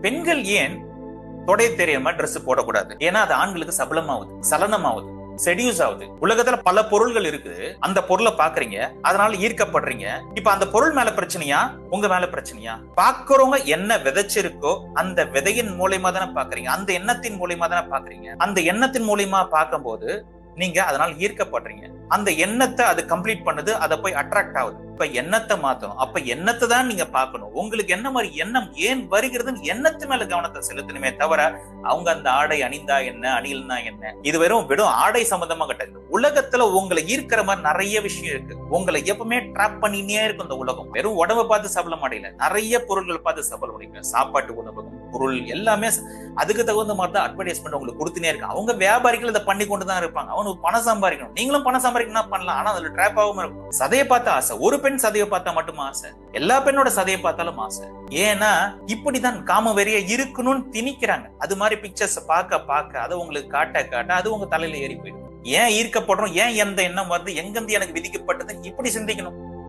பெண்கள் ஏன் தொடை தெரியாம ட்ரெஸ் போடக்கூடாது? ஏன்னா அது ஆண்களுக்கு சபலமாகுது சலனமாகுது செடியூஸ் ஆகுது. உலகத்துல பல பொருள்கள் இருக்குது. அந்த பொருளை பாக்குறீங்க அதனால ஈர்க்கப்படுறீங்க. இப்ப அந்த பொருள் மேல பிரச்சனையா? உங்க மேல பிரச்சனையா? பாக்குறவங்க என்ன விதைச்சிருக்கோ அந்த விதையின் மூலியமா தானே பாக்குறீங்க. அந்த எண்ணத்தின் மூலியமா தானே பாக்குறீங்க. அந்த எண்ணத்தின் மூலியமா பார்க்கும்போது நீங்க அதனால ஈர்க்கப்படுறீங்க. அந்த எண்ணத்தை அது கம்ப்ளீட் பண்ணுது அதை போய் அட்ராக்ட் ஆகுது. இப்ப எண்ணத்தை மாத்தணும். அப்ப எண்ணத்தை தான் நீங்க பார்க்கணும். உங்களுக்கு என்ன மாதிரி எண்ணம் ஏன் வருகிறதுன்னு எண்ணத்து மேல கவனத்தை செலுத்தணுமே தவிர அவங்க அந்த ஆடை அணிந்தா என்ன அணியில்னா என்ன? இது வெறும் வெறும் ஆடை சம்பந்தமா கிடையாது உலகத்துல உங்களை ஈர்க்கிற மாதிரி நிறைய விஷயம் இருக்கு. உங்களை எப்பவுமே ட்ராப் பண்ணினே இருக்கும் இந்த உலகம். வெறும் உடம்பை பார்த்து சபலம் அடையல நிறைய பொருள்கள் பார்த்து சபலம் அடைங்க சாப்பாட்டு உணவகம் பொருள் எல்லாமே அதுக்கு தகுந்த மாதிரி தான் அட்வர்டைஸ்மெண்ட் உங்களுக்கு கொடுத்துனே இருக்கு. அவங்க வியாபாரிகள் இதை பண்ணி கொண்டு தான் இருப்பாங்க. அவனுக்கு பணம் சம்பாதிக்கணும். நீங்களும் பணம் சம்பாதிக்கணும் பண்ணலாம். ஆனா அதுல ட்ராப் ஆகாம இருக்கும் சதையை பார்த்த ஆசை. ஒரு பெண் சதையை பார்த்தா மட்டும் ஆசை. எல்லா பெண்ணோட சதையை பார்த்தாலும் ஆசை. ஏன்னா இப்படிதான் காம வெறிய இருக்கணும்னு திணிக்கிறாங்க. அது மாதிரி பிக்சர்ஸ் பார்க்க பார்க்க அதை உங்களுக்கு காட்ட காட்ட அது உங்க தலையில ஏறி போயிடும். ஏன் ஈர்க்கப்படுறோம்? ஏன் எந்த எண்ணம் வருது? எங்கிருந்து எனக்கு விதிக்கப்பட்டது? இப்படி சிந்திக்கணும்.